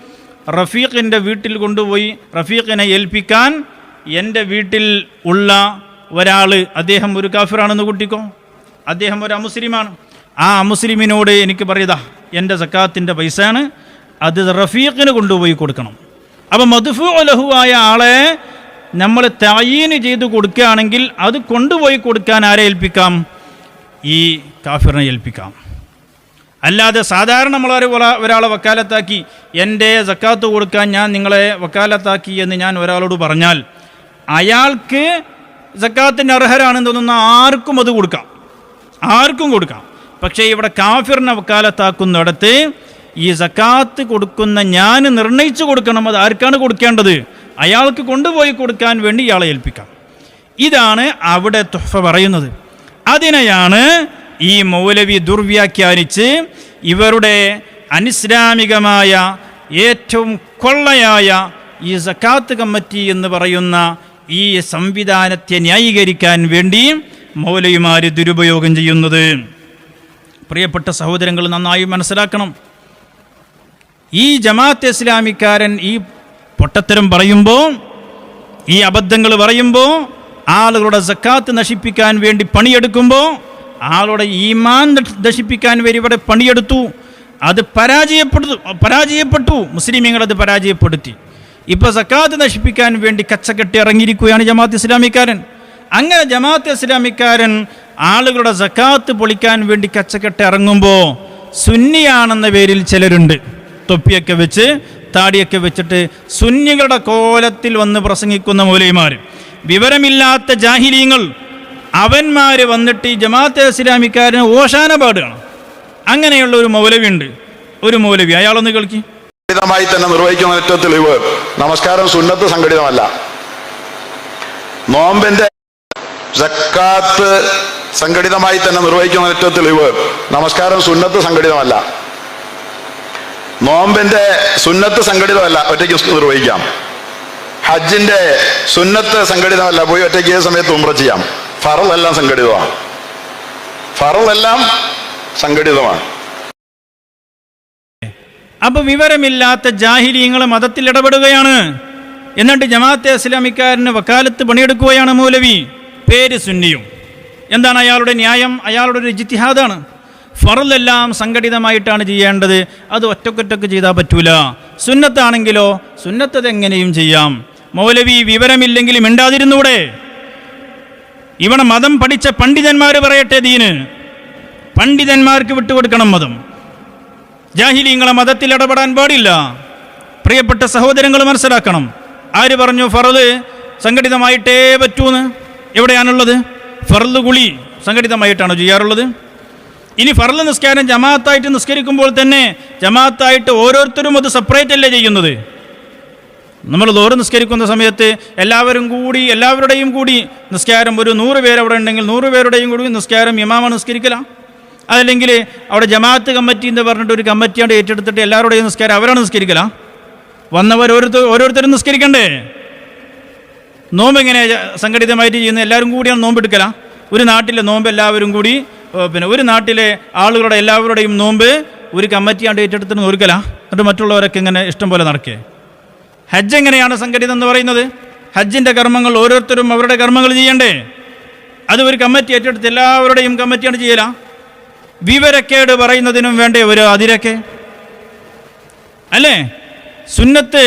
റഫീഖിന്റെ വീട്ടിൽ കൊണ്ടുപോയി റഫീഖിനെ ഏൽപ്പിക്കാൻ എന്റെ വീട്ടിൽ ഉള്ള ഒരാൾ അദ്ദേഹം ഒരു കാഫിറാണെന്ന് കൂട്ടിക്കോ. അദ്ദേഹം ഒരു അമുസ്ലിമാണ്. ആ മുസ്ലിമിനോട് എനിക്ക് പറയതാ എന്റെ സക്കാത്തിന്റെ പൈസയാണ് അത് റഫീഖിന് കൊണ്ടുപോയി കൊടുക്കണം. അപ്പം മധുഫു ആയ ആളെ നമ്മൾ തായീന് ചെയ്ത് കൊടുക്കുകയാണെങ്കിൽ അത് കൊണ്ടുപോയി കൊടുക്കാൻ ആരെ ഏൽപ്പിക്കാം? ഈ കാഫിറിനെ ഏൽപ്പിക്കാം. അല്ലാതെ സാധാരണ നമ്മളൊരു ഒരാളെ വക്കാലത്താക്കി എന്റെ സക്കാത്ത് കൊടുക്കാൻ ഞാൻ നിങ്ങളെ വക്കാലത്താക്കി എന്ന് ഞാൻ ഒരാളോട് പറഞ്ഞാൽ അയാൾക്ക് സക്കാത്തിന്റെ അർഹരാണെന്ന് തോന്നുന്ന ആർക്കും അത് കൊടുക്കാം. ആർക്കും കൊടുക്കാം. പക്ഷേ ഇവിടെ കാഫിറിനെ വക്കാലത്താക്കുന്നിടത്ത് ഈ സക്കാത്ത് കൊടുക്കുന്ന ഞാൻ നിർണയിച്ചു കൊടുക്കണം. അത് ആർക്കാണ് കൊടുക്കേണ്ടത്? അയാൾക്ക് കൊണ്ടുപോയി കൊടുക്കാൻ വേണ്ടി ഇയാളെ ഏൽപ്പിക്കാം. ഇതാണ് അവിടെ തുഹഫ പറയുന്നത്. അതിനെയാണ് ഈ മൗലവി ദുർവ്യാഖ്യാനിച്ച് ഇവരുടെ അനിസ്ലാമികമായ ഏറ്റവും കൊള്ളയായ ഈ സക്കാത്ത് കമ്മിറ്റി എന്ന് പറയുന്ന ഈ സംവിധാനത്തെ ന്യായീകരിക്കാൻ വേണ്ടി മൗലവിമാർ ദുരുപയോഗം ചെയ്യുന്നത്. പ്രിയപ്പെട്ട സഹോദരങ്ങൾ നന്നായി മനസ്സിലാക്കണം. ഈ ജമാഅത്ത് ഇസ്ലാമിക്കാരൻ ഈ പൊട്ടത്തരം പറയുമ്പോൾ ഈ അബദ്ധങ്ങൾ പറയുമ്പോൾ ആളുകളുടെ സക്കാത്ത് നശിപ്പിക്കാൻ വേണ്ടി പണിയെടുക്കുമ്പോൾ ആളുടെ ഈമാൻ നശിപ്പിക്കാൻ വേണ്ടി ഇവിടെ പണിയെടുത്തു. അത് പരാജയപ്പെടുത്തു പരാജയപ്പെട്ടു. മുസ്ലിമീങ്ങൾ അത് പരാജയപ്പെടുത്തി. ഇപ്പോൾ സക്കാത്ത് നശിപ്പിക്കാൻ വേണ്ടി കച്ചക്കെട്ടി ഇറങ്ങിയിരിക്കുകയാണ് ജമാഅത്ത് ഇസ്ലാമിക്കാരൻ. അങ്ങനെ ജമാഅത്ത് ഇസ്ലാമിക്കാരൻ ആളുകളുടെ സക്കാത്ത് പൊളിക്കാൻ വേണ്ടി കച്ചക്കെട്ട് ഇറങ്ങുമ്പോൾ സുന്നിയാണെന്ന പേരിൽ ചിലരുണ്ട്. തൊപ്പിയൊക്കെ വെച്ച് താടിയൊക്കെ വെച്ചിട്ട് സുന്നികളുടെ കോലത്തിൽ വന്ന് പ്രസംഗിക്കുന്ന മൂലയുമാർ വിവരമില്ലാത്ത ജാഹിലീങ്ങൾ അവന്മാർ വന്നിട്ട് ഈ ജമാഅത്തെ ഇസ്ലാമിക്കാരന് ഓശാന പാടുകയാണ്. അങ്ങനെയുള്ള ഒരു മൗലവി ഉണ്ട് ഒരു മൗലവി അയാളൊന്ന് കേൾക്കി.
സംഘടിതമായി തന്നെ നിർവഹിക്കുന്ന ഏറ്റവും തെളിവ് നമസ്കാരം സുന്നത്ത് സംഘടിതമല്ല. നോമ്പിന്റെ സക്കാത്ത് സംഘടിതമായി തന്നെ നിർവഹിക്കുന്ന ഏറ്റവും തെളിവ് നമസ്കാരം സുന്നത്ത് സംഘടിതമല്ല. നോമ്പിന്റെ സുന്നത്ത് സംഘടിതമല്ല ഒറ്റയ്ക്ക് നിർവഹിക്കാം. ഹജ്ജിന്റെ സുന്നത്ത് സംഘടിതമല്ല പോയി ഒറ്റയ്ക്ക് ഏത് സമയത്ത് ഉമ്ര ചെയ്യാം. ഫറലെല്ലാം സംഘടിതമാണ്. ഫറലെല്ലാം സംഘടിതമാണ്.
അപ്പൊ വിവരമില്ലാത്ത ജാഹിലീങ്ങൾ മതത്തിൽ ഇടപെടുകയാണ്. എന്നിട്ട് ജമാഅത്തെ ഇസ്ലാമിക്കാരന് വക്കാലത്ത് പണിയെടുക്കുകയാണ് മൗലവി. പേര് സുന്നിയും. എന്താണ് അയാളുടെ ന്യായം? അയാളുടെ ഒരു ജിത്തിഹാദാണ് ഫറലെല്ലാം സംഘടിതമായിട്ടാണ് ചെയ്യേണ്ടത്. അത് ഒറ്റക്കൊറ്റക്ക് ചെയ്താൽ പറ്റൂല. സുന്നത്താണെങ്കിലോ സുന്നത്തത് എങ്ങനെയും ചെയ്യാം. മൗലവി വിവരമില്ലെങ്കിലും ഇണ്ടാതിരുന്നൂടെ ഇവിടെ മതം പഠിച്ച പണ്ഡിതന്മാർ പറയട്ടെ ദീന്. പണ്ഡിതന്മാർക്ക് വിട്ടുകൊടുക്കണം മതം. ജാഹിലിങ്ങളെ മതത്തിൽ ഇടപെടാൻ പാടില്ല. പ്രിയപ്പെട്ട സഹോദരങ്ങൾ മനസ്സിലാക്കണം. ആര് പറഞ്ഞു ഫറദ് സംഘടിതമായിട്ടേ പറ്റൂന്ന്? എവിടെയാണുള്ളത്? ഫറദ് കുളി സംഘടിതമായിട്ടാണോ ചെയ്യാറുള്ളത്? ഇനി ഫർദ് നിസ്കാരം ജമാഅത്തായിട്ട് നിസ്കരിക്കുമ്പോൾ തന്നെ ജമാഅത്തായിട്ട് ഓരോരുത്തരും അത് സെപ്പറേറ്റ് അല്ലേ ചെയ്യുന്നത്? നമ്മൾ ദോറ് നിസ്കരിക്കുന്ന സമയത്ത് എല്ലാവരും കൂടി എല്ലാവരുടെയും കൂടി നിസ്കാരം ഒരു നൂറ് പേര് അവിടെ ഉണ്ടെങ്കിൽ നൂറ് പേരുടെയും കൂടി നിസ്കാരം ഇമാമ നിസ്കരിക്കലാം. അതല്ലെങ്കിൽ അവിടെ ജമാഅത്ത് കമ്മിറ്റി എന്ന് പറഞ്ഞിട്ട് ഒരു കമ്മിറ്റിയാണ് ഏറ്റെടുത്തിട്ട് എല്ലാവരുടെയും നിസ്കാരം അവരാണ് നിസ്കരിക്കലാ. വന്നവർ ഓരോരുത്തർ ഓരോരുത്തരും നിസ്കരിക്കണ്ടേ? നോമ്പ് എങ്ങനെ സംഘടിതമായിട്ട് ചെയ്യുന്നത്? എല്ലാവരും കൂടിയാണ് നോമ്പ് എടുക്കലാ. ഒരു നാട്ടിലെ നോമ്പ് എല്ലാവരും കൂടി പിന്നെ ഒരു നാട്ടിലെ ആളുകളുടെ എല്ലാവരുടെയും നോമ്പ് ഒരു കമ്മറ്റിയാണ്ട് ഏറ്റെടുത്തിട്ട് നോക്കലാ എന്നിട്ട് മറ്റുള്ളവരൊക്കെ ഇങ്ങനെ ഇഷ്ടം പോലെ നടക്കേ? ഹജ്ജ് എങ്ങനെയാണ് സംഘടിതം എന്ന് പറയുന്നത്? ഹജ്ജിന്റെ കർമ്മങ്ങൾ ഓരോരുത്തരും അവരുടെ കർമ്മങ്ങൾ ചെയ്യണ്ടേ? അത് ഒരു കമ്മിറ്റി ഏറ്റെടുത്ത് എല്ലാവരുടെയും കമ്മിറ്റിയാണ് ചെയ്യല? വിവരക്കേട് പറയുന്നതിനും വേണ്ടേ ഒരു അതിരൊക്കെ? അല്ലേ? സുന്നത്ത്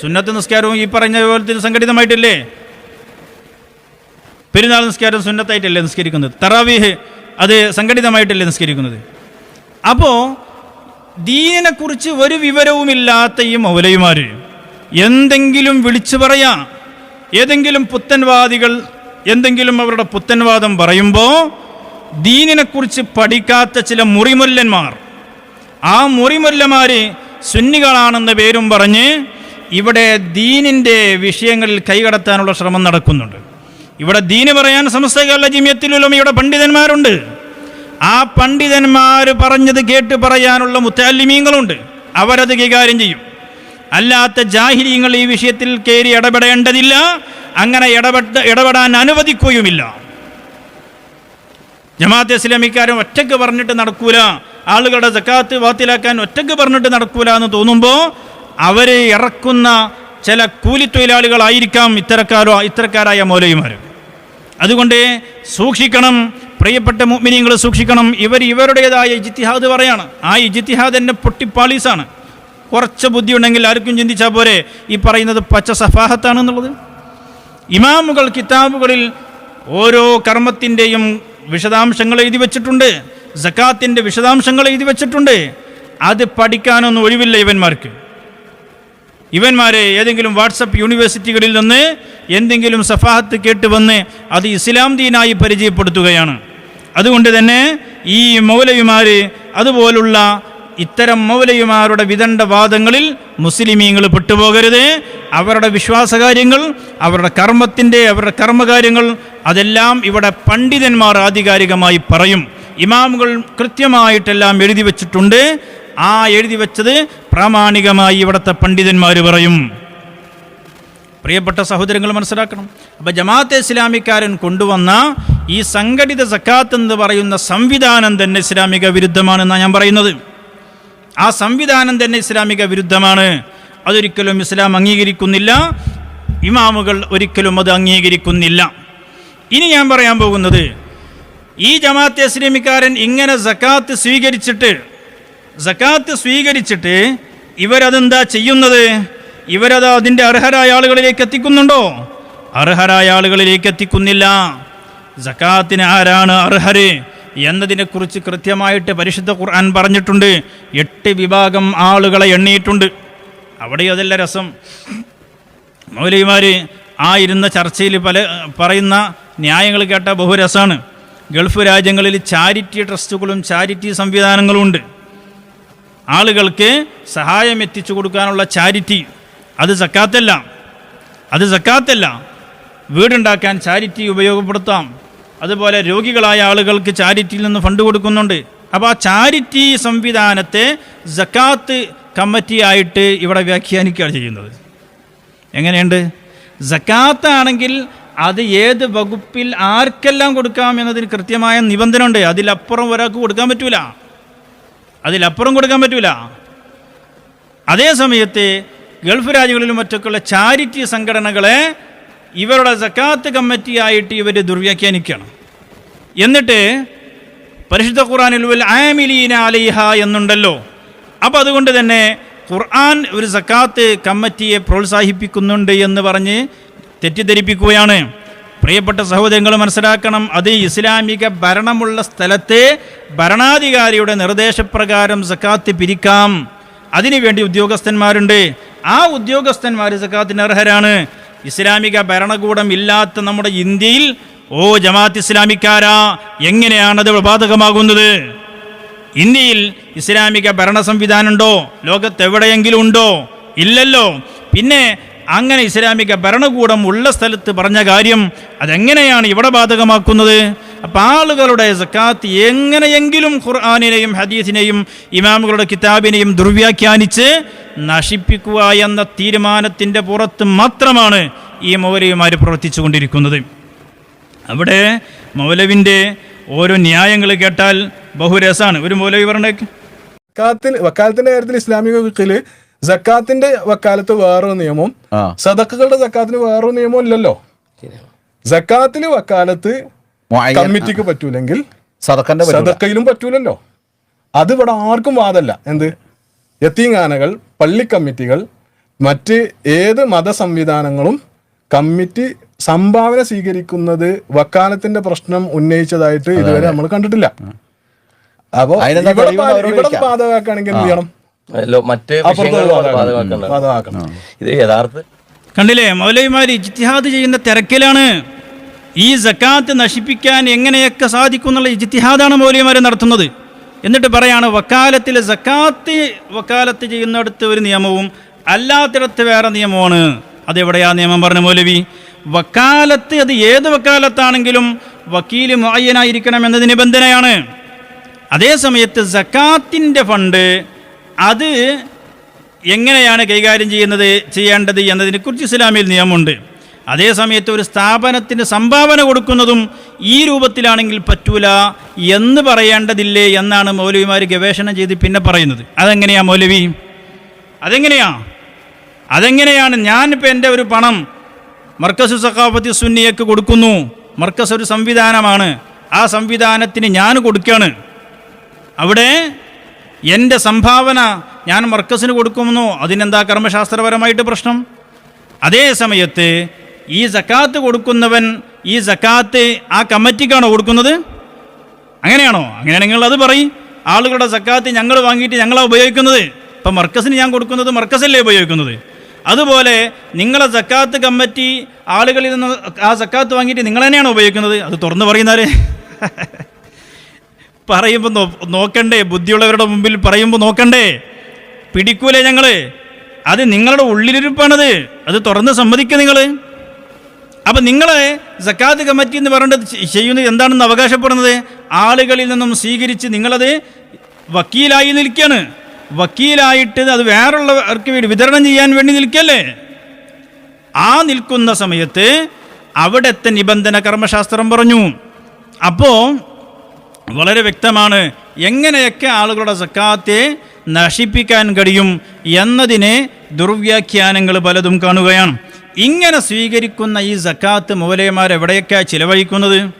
സുന്നത്ത് നിസ്കാരവും ഈ പറഞ്ഞ പോലത്തെ സംഘടിതമായിട്ടില്ലേ? പെരുന്നാൾ നിസ്കാരം സുന്നത്തായിട്ടല്ലേ നിസ്കരിക്കുന്നത്? തറാവീഹ് അത് സംഘടിതമായിട്ടല്ലേ നിസ്കരിക്കുന്നത്? അപ്പോൾ ദീനിനെക്കുറിച്ച് ഒരു വിവരവുമില്ലാത്ത ഈ മൗലയുമാർ എന്തെങ്കിലും വിളിച്ചു പറയാം. ഏതെങ്കിലും പുത്തൻവാദികൾ എന്തെങ്കിലും അവരുടെ പുത്തൻവാദം പറയുമ്പോൾ ദീനിനെക്കുറിച്ച് പഠിക്കാത്ത ചില മുറിമുല്ലന്മാർ. ആ മുറിമുല്ലമാർ സുന്നികളാണെന്ന പേരും പറഞ്ഞ് ഇവിടെ ദീനിന്റെ വിഷയങ്ങളിൽ കൈകടത്താനുള്ള ശ്രമം നടക്കുന്നുണ്ട്. ഇവിടെ ദീന് പറയാൻ സമസ്തകല്ല ജിമ്യത്തിലുലമയുടെ പണ്ഡിതന്മാരുണ്ട്. ആ പണ്ഡിതന്മാർ പറഞ്ഞത് കേട്ട് പറയാനുള്ള മുത്താലിമീങ്ങളുണ്ട് അവരത് കൈകാര്യം ചെയ്യും. അല്ലാത്ത ജാഹിര്യങ്ങൾ ഈ വിഷയത്തിൽ കയറി ഇടപെടേണ്ടതില്ല. അങ്ങനെ ഇടപെട്ട് ഇടപെടാൻ അനുവദിക്കുകയുമില്ല. ജമാഅത്ത് ഇസ്ലാമിക്കാരും ഒറ്റയ്ക്ക് പറഞ്ഞിട്ട് നടക്കൂല. ആളുകളുടെ ജക്കാത്ത് വാത്തിലാക്കാൻ ഒറ്റയ്ക്ക് പറഞ്ഞിട്ട് നടക്കൂല എന്ന് തോന്നുമ്പോൾ അവരെ ഇറക്കുന്ന ചില കൂലിത്തൊഴിലാളികളായിരിക്കാം ഇത്തരക്കാരോ ഇത്തരക്കാരായ മൗലവിമാർ. അതുകൊണ്ട് സൂക്ഷിക്കണം പ്രിയപ്പെട്ട മുഗ്മിനിയങ്ങൾ സൂക്ഷിക്കണം. ഇവർ ഇവരുടേതായ ഇജിത്തിഹാദ് പറയാണ്. ആ ഇജിത്തിഹാദ് എന്നെ പൊട്ടിപ്പാളീസാണ്. കുറച്ച് ബുദ്ധിയുണ്ടെങ്കിൽ ആർക്കും ചിന്തിച്ചാൽ പോരെ ഈ പറയുന്നത് പച്ച സഫാഹത്താണെന്നുള്ളത്. ഇമാമുകൾ കിതാബുകളിൽ ഓരോ കർമ്മത്തിന്റെയും വിശദാംശങ്ങൾ എഴുതി വച്ചിട്ടുണ്ട്. സക്കാത്തിന്റെ വിശദാംശങ്ങൾ എഴുതി വച്ചിട്ടുണ്ട്. അത് പഠിക്കാനൊന്നും ഒഴിവില്ല ഇവന്മാർക്ക്. ഇവന്മാരെ ഏതെങ്കിലും വാട്സപ്പ് യൂണിവേഴ്സിറ്റികളിൽ നിന്ന് എന്തെങ്കിലും സഫാഹത്ത് കേട്ട് വന്ന് അത് ഇസ്ലാം ദീനായി പരിചയപ്പെടുത്തുകയാണ്. അതുകൊണ്ട് തന്നെ ഈ മൗലവിമാർ അതുപോലുള്ള ഇത്തരം മൗലവിമാരുടെ വിദണ്ഡവാദങ്ങളിൽ മുസ്ലിമീങ്ങൾ പെട്ടുപോകരുത്. അവരുടെ വിശ്വാസകാര്യങ്ങൾ അവരുടെ കർമ്മത്തിന്റെ അവരുടെ കർമ്മകാര്യങ്ങൾ അതെല്ലാം ഇവിടെ പണ്ഡിതന്മാർ ആധികാരികമായി പറയും. ഇമാമുകൾ കൃത്യമായിട്ടെല്ലാം എഴുതി വച്ചിട്ടുണ്ട്. ആ എഴുതി വെച്ചത് പ്രാമാണികമായി ഇവിടുത്തെ പണ്ഡിതന്മാർ പറയും. പ്രിയപ്പെട്ട സഹോദരങ്ങൾ മനസ്സിലാക്കണം. അപ്പോൾ ജമാഅത്തെ ഇസ്ലാമിക്കാരൻ കൊണ്ടുവന്ന ഈ സംഘടിത സക്കാത്ത് എന്ന് പറയുന്ന സംവിധാനം തന്നെ ഇസ്ലാമിക വിരുദ്ധമാണെന്നാണ് ഞാൻ പറയുന്നത്. ആ സംവിധാനം തന്നെ ഇസ്ലാമിക വിരുദ്ധമാണ്. അതൊരിക്കലും ഇസ്ലാം അംഗീകരിക്കുന്നില്ല. ഇമാമുകൾ ഒരിക്കലും അത് അംഗീകരിക്കുന്നില്ല. ഇനി ഞാൻ പറയാൻ പോകുന്നത് ഈ ജമാഅത്തെ ഇസ്ലാമിക്കാരൻ ഇങ്ങനെ സക്കാത്ത് സ്വീകരിച്ചിട്ട് സക്കാത്ത് സ്വീകരിച്ചിട്ട് ഇവരതെന്താ ചെയ്യുന്നത്? ഇവരത് അതിന്റെ അർഹരായ ആളുകളിലേക്ക് എത്തിക്കുന്നുണ്ടോ? അർഹരായ ആളുകളിലേക്ക് എത്തിക്കുന്നില്ല. സക്കാത്തിന് ആരാണ് അർഹര് എന്നതിനെക്കുറിച്ച് കൃത്യമായിട്ട് പരിശുദ്ധ ഖുർആൻ പറഞ്ഞിട്ടുണ്ട്. എട്ട് വിഭാഗം ആളുകളെ എണ്ണിയിട്ടുണ്ട്. അവിടെ അതല്ല രസം. മൗലിമാർ ആ ഇരുന്ന ചർച്ചയിൽ പല പറയുന്ന ന്യായങ്ങൾ കേട്ട ബഹുരസമാണ്. ഗൾഫ് രാജ്യങ്ങളിൽ ചാരിറ്റി ട്രസ്റ്റുകളും ചാരിറ്റി സംവിധാനങ്ങളും ഉണ്ട്. ആളുകൾക്ക് സഹായം എത്തിച്ചു കൊടുക്കാനുള്ള ചാരിറ്റി അത് സക്കാത്തല്ല. അത് സക്കാത്തല്ല. വീടുണ്ടാക്കാൻ ചാരിറ്റി ഉപയോഗപ്പെടുത്താം. അതുപോലെ രോഗികളായ ആളുകൾക്ക് ചാരിറ്റിയിൽ നിന്ന് ഫണ്ട് കൊടുക്കുന്നുണ്ട്. അപ്പോൾ ആ ചാരിറ്റി സംവിധാനത്തെ ജക്കാത്ത് കമ്മിറ്റി ആയിട്ട് ഇവിടെ വ്യാഖ്യാനിക്കുകയാണ് ചെയ്യുന്നത്. എങ്ങനെയുണ്ട്? സക്കാത്ത് ആണെങ്കിൽ അത് ഏത് വകുപ്പിൽ ആർക്കെല്ലാം കൊടുക്കാം എന്നതിന് കൃത്യമായ നിബന്ധന ഉണ്ട് അതിലപ്പുറം ഒരാൾക്ക് കൊടുക്കാൻ പറ്റൂല. അതിലപ്പുറം കൊടുക്കാൻ പറ്റൂല. അതേ സമയത്ത് ഗൾഫ് രാജ്യങ്ങളിലും മറ്റൊക്കെയുള്ള ചാരിറ്റി സംഘടനകളെ ഇവരുടെ സക്കാത്ത് കമ്മിറ്റിയായിട്ട് ഇവർ ദുർവ്യാഖ്യാനിക്കുകയാണ്. എന്നിട്ട് പരിശുദ്ധ ഖുർആാനിൽ വൽ ആമിലീന അലിഹ എന്നുണ്ടല്ലോ. അപ്പോൾ അതുകൊണ്ട് തന്നെ ഖുർആൻ ഒരു സക്കാത്ത് കമ്മിറ്റിയെ പ്രോത്സാഹിപ്പിക്കുന്നുണ്ട് എന്ന് പറഞ്ഞ് തെറ്റിദ്ധരിപ്പിക്കുകയാണ്. പ്രിയപ്പെട്ട സഹോദരങ്ങൾ മനസ്സിലാക്കണം അത് ഇസ്ലാമിക ഭരണമുള്ള സ്ഥലത്തെ ഭരണാധികാരിയുടെ നിർദ്ദേശപ്രകാരം സക്കാത്ത് പിരിക്കാം. അതിനുവേണ്ടി ഉദ്യോഗസ്ഥന്മാരുണ്ട്. ആ ഉദ്യോഗസ്ഥന്മാർ സക്കാത്തിന് അർഹരാണ്. ഇസ്ലാമിക ഭരണകൂടം ഇല്ലാത്ത നമ്മുടെ ഇന്ത്യയിൽ ഓ ജമാഅത്ത് ഇസ്ലാമിക്കാരാ അത് ബാധകമാകുന്നത് ഇന്ത്യയിൽ ഇസ്ലാമിക ഭരണ സംവിധാനമുണ്ടോ ലോകത്തെവിടെയെങ്കിലും ഉണ്ടോ? ഇല്ലല്ലോ. പിന്നെ അങ്ങനെ ഇസ്ലാമിക ഭരണകൂടം ഉള്ള സ്ഥലത്ത് പറഞ്ഞ കാര്യം അതെങ്ങനെയാണ് ഇവിടെ ബാധകമാക്കുന്നത്? അപ്പം ആളുകളുടെ സക്കാത്ത് എങ്ങനെയെങ്കിലും ഖുർആാനിനെയും ഹദീസിനെയും ഇമാമുകളുടെ കിതാബിനെയും ദുർവ്യാഖ്യാനിച്ച് നശിപ്പിക്കുക എന്ന തീരുമാനത്തിന്റെ പുറത്ത് മാത്രമാണ് ഈ മൗലവിമാർ പ്രവർത്തിച്ചു കൊണ്ടിരിക്കുന്നത് അവിടെ മൗലവിന്റെ ഓരോ ന്യായങ്ങൾ കേട്ടാൽ ബഹുരസാണ്. ഒരു മൗലവി പറഞ്ഞേക്ക്.
വക്കാലത്തിന്റെ കാര്യത്തിൽ ഇസ്ലാമിക വിക്കിൽ സക്കാത്തിന്റെ വക്കാലത്ത് വേറൊരു നിയമം.
ആ.
സദക്കുകളുടെ സക്കാത്തിന് വേറൊരു നിയമം ഇല്ലല്ലോ. സക്കാത്തിന് വക്കാലത്ത് കമ്മിറ്റിക്ക് പറ്റൂലെങ്കിൽ സദക്കയിലും പറ്റൂലല്ലോ. അത് ഇവിടെ ആർക്കും വാദല്ല. എന്ത്? യത്തീങ്ങാനകൾ പള്ളി കമ്മിറ്റികൾ മറ്റ് ഏത് മത സംവിധാനങ്ങളും കമ്മിറ്റി സംഭാവന സ്വീകരിക്കുന്നത് വക്കാലത്തിന്റെ പ്രശ്നം ഉന്നയിച്ചതായിട്ട് ഇതുവരെ നമ്മൾ കണ്ടിട്ടില്ല. അപ്പോ
അതിനെന്താ
ഇവിടെ
പാതകാക്കാണെങ്കിൽ
ബാധകമാക്കുകയാണെങ്കിൽ എന്ത് ചെയ്യണം?
മറ്റ്. ഇത് യഥാർത്ഥ
കണ്ടില്ലേ? മൗലവിമാർ ഇജ്തിഹാദ് ചെയ്യുന്ന തിരക്കിലാണ്. ഈ സക്കാത്ത് നശിപ്പിക്കാൻ എങ്ങനെയൊക്കെ സാധിക്കും എന്നുള്ള ഇജ്തിഹാദാണ് മൗലവിമാർ നടത്തുന്നത്. എന്നിട്ട് പറയാണ് വക്കാലത്തിൽ സക്കാത്ത് വക്കാലത്ത് ചെയ്യുന്നിടത്ത് ഒരു നിയമവും അല്ലാത്തിടത്ത് വേറെ നിയമമാണ് അതെവിടെയാ നിയമം പറഞ്ഞ മൗലവി? വക്കാലത്ത് അത് ഏത് വക്കാലത്താണെങ്കിലും വക്കീൽ മുഅയ്യനായിരിക്കണം എന്നത് നിബന്ധനയാണ്. അതേ സമയത്ത് സക്കാത്തിന്റെ ഫണ്ട് അത് എങ്ങനെയാണ് കൈകാര്യം ചെയ്യുന്നത് ചെയ്യേണ്ടത് എന്നതിനെക്കുറിച്ച് ഇസ്ലാമിൽ നിയമമുണ്ട്. അതേസമയത്ത് ഒരു സ്ഥാപനത്തിന് സംഭാവന കൊടുക്കുന്നതും ഈ രൂപത്തിലാണെങ്കിൽ പറ്റൂല എന്ന് പറയേണ്ടതില്ലേ എന്നാണ് മൗലവിമാർ ഗവേഷണം ചെയ്ത് പിന്നെ പറയുന്നത്. അതെങ്ങനെയാ മൗലവി? അതെങ്ങനെയാ? അതെങ്ങനെയാണ്? ഞാനിപ്പോൾ എന്റെ ഒരു പണം മർക്കസു സഖാഫത്തി സുന്നിയക്ക് കൊടുക്കുന്നു. മർക്കസ് ഒരു സംവിധാനമാണ്. ആ സംവിധാനത്തിന് ഞാൻ കൊടുക്കുകയാണ് അവിടെ എന്റെ സംഭാവന ഞാൻ മർക്കസിന് കൊടുക്കുമെന്നോ? അതിനെന്താ കർമ്മശാസ്ത്രപരമായിട്ട് പ്രശ്നം? അതേ സമയത്ത് ഈ സക്കാത്ത് കൊടുക്കുന്നവൻ ഈ സക്കാത്ത് ആ കമ്മിറ്റിക്കാണോ കൊടുക്കുന്നത്? അങ്ങനെയാണോ? അങ്ങനെയാണെങ്കിൽ അത് പറയും. ആളുകളുടെ സക്കാത്ത് ഞങ്ങൾ വാങ്ങിയിട്ട് ഞങ്ങളാണ് ഉപയോഗിക്കുന്നത്. ഇപ്പം മർക്കസിന് ഞാൻ കൊടുക്കുന്നത് മർക്കസല്ലേ ഉപയോഗിക്കുന്നത്? അതുപോലെ നിങ്ങളെ സക്കാത്ത് കമ്മിറ്റി ആളുകളിൽ നിന്ന് ആ സക്കാത്ത് വാങ്ങിയിട്ട് നിങ്ങൾ തന്നെയാണ് ഉപയോഗിക്കുന്നത്? അത് തുറന്ന് പറയുന്നാൽ. പറയുമ്പോൾ നോക്കണ്ടേ. ബുദ്ധിയുള്ളവരുടെ മുമ്പിൽ പറയുമ്പോൾ നോക്കണ്ടേ. പിടിക്കൂലേ ഞങ്ങൾ അത് നിങ്ങളുടെ ഉള്ളിലിരിപ്പാണത്. അത് തുറന്ന് സമ്മതിക്കുക നിങ്ങൾ അപ്പം നിങ്ങളെ സക്കാത്ത് കമ്മിറ്റി എന്ന് പറയേണ്ടത് ചെയ്യുന്നത് എന്താണെന്ന് അവകാശപ്പെടുന്നത്? ആളുകളിൽ നിന്നും സ്വീകരിച്ച് നിങ്ങളത് വക്കീലായി നിൽക്കുകയാണ് വക്കീലായിട്ട് അത് വേറുള്ളവർക്ക് വേണ്ടി വിതരണം ചെയ്യാൻ വേണ്ടി നിൽക്കല്ലേ? ആ നിൽക്കുന്ന സമയത്ത് അവിടുത്തെ നിബന്ധന കർമ്മശാസ്ത്രം പറഞ്ഞു. അപ്പോൾ വളരെ വ്യക്തമാണ് എങ്ങനെയൊക്കെ ആളുകളുടെ സക്കാത്തെ നശിപ്പിക്കാൻ കഴിയും എന്നതിനെ ദുർവ്യാഖ്യാനങ്ങൾ പലതും കാണുകയാണ്. ഇങ്ങനെ സ്വീകരിക്കുന്ന ഈ സക്കാത്ത് മൂലയന്മാർ എവിടെയൊക്കെയാണ് ചിലവഴിക്കുന്നത്?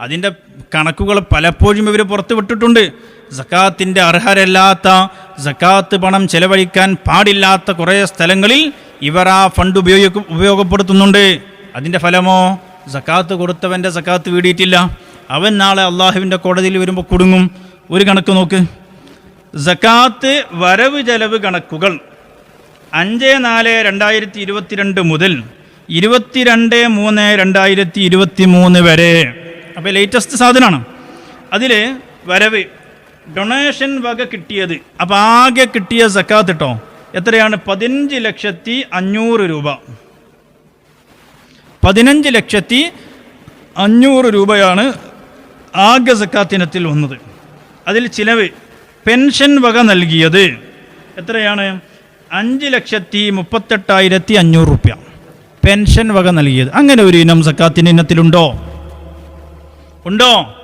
അതിന്റെ കണക്കുകൾ പലപ്പോഴും ഇവർ പുറത്തു വിട്ടിട്ടുണ്ട്. സക്കാത്തിന്റെ അർഹരല്ലാത്ത സക്കാത്ത് പണം ചിലവഴിക്കാൻ പാടില്ലാത്ത കുറേ സ്ഥലങ്ങളിൽ ഇവർ ആ ഫണ്ട് ഉപയോഗിക്കും ഉപയോഗപ്പെടുത്തുന്നുണ്ട്. അതിന്റെ ഫലമോ? സക്കാത്ത് കൊടുത്തവന്റെ സക്കാത്ത് വീടിയിട്ടില്ല. അവൻ നാളെ അള്ളാഹുവിന്റെ കോടതിയിൽ വരുമ്പോൾ കുടുങ്ങും. ഒരു കണക്ക് നോക്ക്. സക്കാത്ത് വരവ് ചെലവ് കണക്കുകൾ. അഞ്ച് നാല് രണ്ടായിരത്തി ഇരുപത്തിരണ്ട് മുതൽ ഇരുപത്തിരണ്ട് മൂന്ന് രണ്ടായിരത്തി ഇരുപത്തി മൂന്ന് വരെ. അപ്പോൾ ലേറ്റസ്റ്റ് സാധനമാണ് അതിൽ വരവ് ഡൊണേഷൻ വക കിട്ടിയത്. അപ്പോൾ ആകെ കിട്ടിയ സക്കാത്ത് കേട്ടോ എത്രയാണ്? പതിനഞ്ച് ലക്ഷത്തി അഞ്ഞൂറ് രൂപ. പതിനഞ്ച് ലക്ഷത്തി അഞ്ഞൂറ് രൂപയാണ് ആകെ സക്കാത്തിനത്തിൽ വന്നത്. അതിൽ ചിലവ് പെൻഷൻ വക നൽകിയത് എത്രയാണ്? അഞ്ച് ലക്ഷത്തി മുപ്പത്തെട്ടായിരത്തി അഞ്ഞൂറ് റുപ്യ. പെൻഷൻ വക നൽകിയത്. അങ്ങനെ ഒരു ഇനം സക്കാത്തിന് ഇനത്തിലുണ്ടോ? ഉണ്ടോ?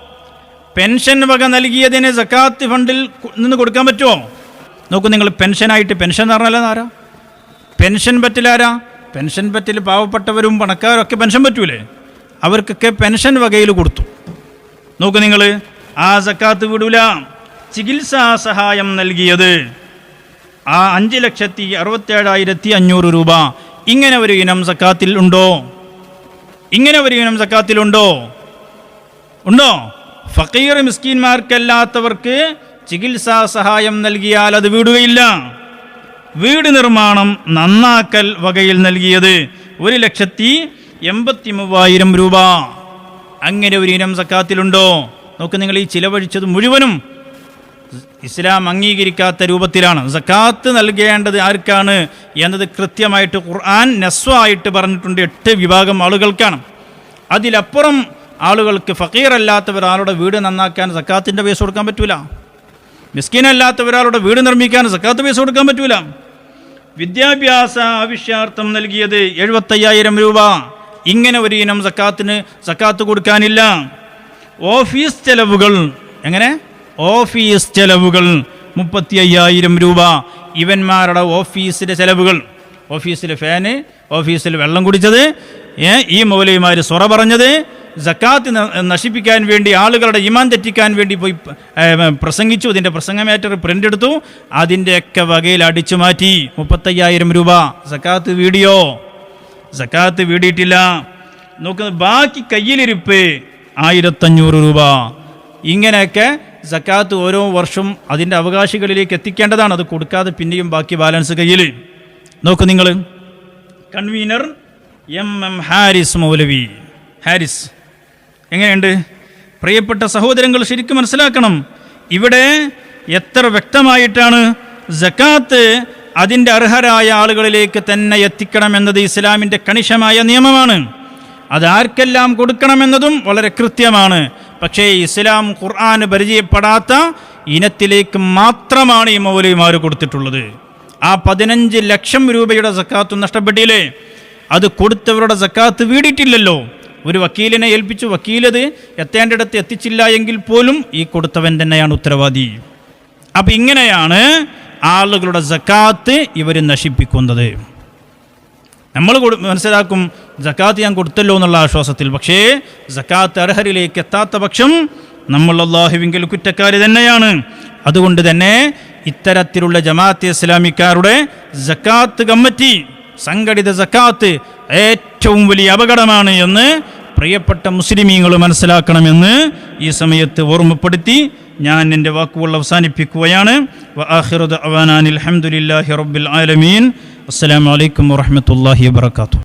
പെൻഷൻ വക നൽകിയതിന് സക്കാത്ത് ഫണ്ടിൽ നിന്ന് കൊടുക്കാൻ പറ്റുമോ? നോക്കൂ നിങ്ങൾ പെൻഷനായിട്ട് പെൻഷൻ എന്ന് പറഞ്ഞാൽ ആരാ? പെൻഷൻ പറ്റിലാരാ പെൻഷൻ പറ്റിൽ പാവപ്പെട്ടവരും പണക്കാരും ഒക്കെ പെൻഷൻ പറ്റൂലേ? അവർക്കൊക്കെ പെൻഷൻ വകയിൽ കൊടുത്തു. നോക്കൂ നിങ്ങൾ ആ സക്കാത്ത് വിടൂല. ചികിത്സാ സഹായം നൽകിയത് ആ അഞ്ച് ലക്ഷത്തി അറുപത്തേഴായിരത്തി അഞ്ഞൂറ് രൂപ. ഇങ്ങനെ ഒരു ഇനം സക്കാത്തിൽ ഉണ്ടോ? ഇങ്ങനെ ഒരു ഇനം സക്കാത്തിലുണ്ടോ ഉണ്ടോ? ഫക്കീർ മിസ്കീന്മാർക്കല്ലാത്തവർക്ക് ചികിത്സാ സഹായം നൽകിയാൽ അത് വീടുകയില്ല. വീട് നിർമ്മാണം നന്നാക്കൽ വകയിൽ നൽകിയത് ഒരു ലക്ഷത്തി എൺപത്തി മൂവായിരം രൂപ. അങ്ങനെ ഒരു ഇനം സക്കാത്തിലുണ്ടോ? നോക്ക് നിങ്ങൾ ഈ ചിലവഴിച്ചത് മുഴുവനും ഇസ്ലാം അംഗീകരിക്കാത്ത രൂപത്തിലാണ്. സക്കാത്ത് നൽകേണ്ടത് ആർക്കാണ് എന്നത് കൃത്യമായിട്ട് ഖുർആൻ നെസ്വായിട്ട് പറഞ്ഞിട്ടുണ്ട് എട്ട് വിഭാഗം ആളുകൾക്കാണ്. അതിലപ്പുറം ആളുകൾക്ക് ഫക്കീർ അല്ലാത്തവർ ആളുടെ വീട് നന്നാക്കാൻ സക്കാത്തിന്റെ പൈസ കൊടുക്കാൻ പറ്റൂല. മിസ്കിനല്ലാത്ത ഒരാളുടെ വീട് നിർമ്മിക്കാൻ സക്കാത്ത് പൈസ കൊടുക്കാൻ പറ്റൂല. വിദ്യാഭ്യാസ ആവശ്യാർത്ഥം നൽകിയത് എഴുപത്തയ്യായിരം രൂപ. ഇങ്ങനെ ഒരു ഇനം സക്കാത്തിന് സക്കാത്ത് കൊടുക്കാനില്ല. ഓഫീസ് ചെലവുകൾ. എങ്ങനെ? ഓഫീസ് ചെലവുകൾ. മുപ്പത്തി അയ്യായിരം രൂപ. ഇവന്മാരുടെ ഓഫീസിലെ ചെലവുകൾ. ഓഫീസിലെ ഫാന് ഓഫീസിൽ വെള്ളം കുടിച്ചത് ഈ മൗലവിമാർ സൊറ പറഞ്ഞത് ജക്കാത്ത് നശിപ്പിക്കാൻ വേണ്ടി ആളുകളുടെ ഇമാൻ തെറ്റിക്കാൻ വേണ്ടി പോയി പ്രസംഗിച്ചു ഇതിന്റെ പ്രസംഗമേറ്റർ പ്രിന്റ് എടുത്തു അതിന്റെയൊക്കെ വകയിൽ അടിച്ചു മാറ്റി. മുപ്പത്തയ്യായിരം രൂപ. സക്കാത്ത് വീഡിയോ. സക്കാത്ത് വീടിയിട്ടില്ല. നോക്കുന്നത് ബാക്കി കയ്യിലിരിപ്പ് ആയിരത്തഞ്ഞൂറ് രൂപ. ഇങ്ങനെയൊക്കെ സക്കാത്ത് ഓരോ വർഷം അതിന്റെ അവകാശികളിലേക്ക് എത്തിക്കേണ്ടതാണ്. അത് കൊടുക്കാതെ പിന്നെയും ബാക്കി ബാലൻസ് കയ്യിൽ നോക്ക് നിങ്ങൾ. കൺവീനർ എം എം ഹാരിസ് മൗലവി. ഹാരിസ് എങ്ങനെയുണ്ട്? പ്രിയപ്പെട്ട സഹോദരങ്ങൾ ശരിക്കും മനസ്സിലാക്കണം. ഇവിടെ എത്ര വ്യക്തമായിട്ടാണ് ജക്കാത്ത് അതിന്റെ അർഹരായ ആളുകളിലേക്ക് തന്നെ എത്തിക്കണമെന്നത് ഇസ്ലാമിന്റെ കണിശമായ നിയമമാണ്. അത് ആർക്കെല്ലാം കൊടുക്കണമെന്നതും വളരെ കൃത്യമാണ്. പക്ഷേ ഇസ്ലാം ഖുർആൻ പരിചയപ്പെടാത്ത ഇനത്തിലേക്ക് മാത്രമാണ് ഈ മൗലിമാർ കൊടുത്തിട്ടുള്ളത്. ആ പതിനഞ്ച് ലക്ഷം രൂപയുടെ സക്കാത്ത് നഷ്ടപ്പെട്ടില്ലേ? അത് കൊടുത്തവരുടെ സക്കാത്ത് വീടിയിട്ടില്ലല്ലോ ഒരു വക്കീലിനെ ഏൽപ്പിച്ചു. വക്കീലത് എത്തേണ്ടിടത്ത് എത്തിച്ചില്ല എങ്കിൽ പോലും ഈ കൊടുത്തവൻ തന്നെയാണ് ഉത്തരവാദി. അപ്പം ഇങ്ങനെയാണ് ആളുകളുടെ ജക്കാത്ത് ഇവർ നശിപ്പിക്കുന്നത്. നമ്മൾ മനസ്സിലാക്കും ജക്കാത്ത് ഞാൻ കൊടുത്തല്ലോ എന്നുള്ള ആശ്വാസത്തിൽ പക്ഷേ ജക്കാത്ത് അർഹരിലേക്ക് എത്താത്ത പക്ഷം നമ്മൾ അള്ളാഹുവിങ്കിൽ കുറ്റക്കാർ തന്നെയാണ്. അതുകൊണ്ട് തന്നെ ഇത്തരത്തിലുള്ള ജമാഅത്ത് ഇസ്ലാമിക്കാരുടെ ജക്കാത്ത് കമ്മിറ്റി സംഘടിത ജക്കാത്ത് ഏറ്റവും വലിയ അപകടമാണ് എന്ന് പ്രിയപ്പെട്ട മുസ്ലിമീങ്ങൾ മനസ്സിലാക്കണമെന്ന് ഈ സമയത്ത് ഓർമ്മപ്പെടുത്തി ഞാൻ എന്റെ വാക്കുകൾ അവസാനിപ്പിക്കുകയാണ്. അനിൽ റബ്ബിൽ ആലമീൻ. അസ്സലാമു അലൈക്കും വറഹ്മത്തുള്ളാഹി വബറകാതുഹു.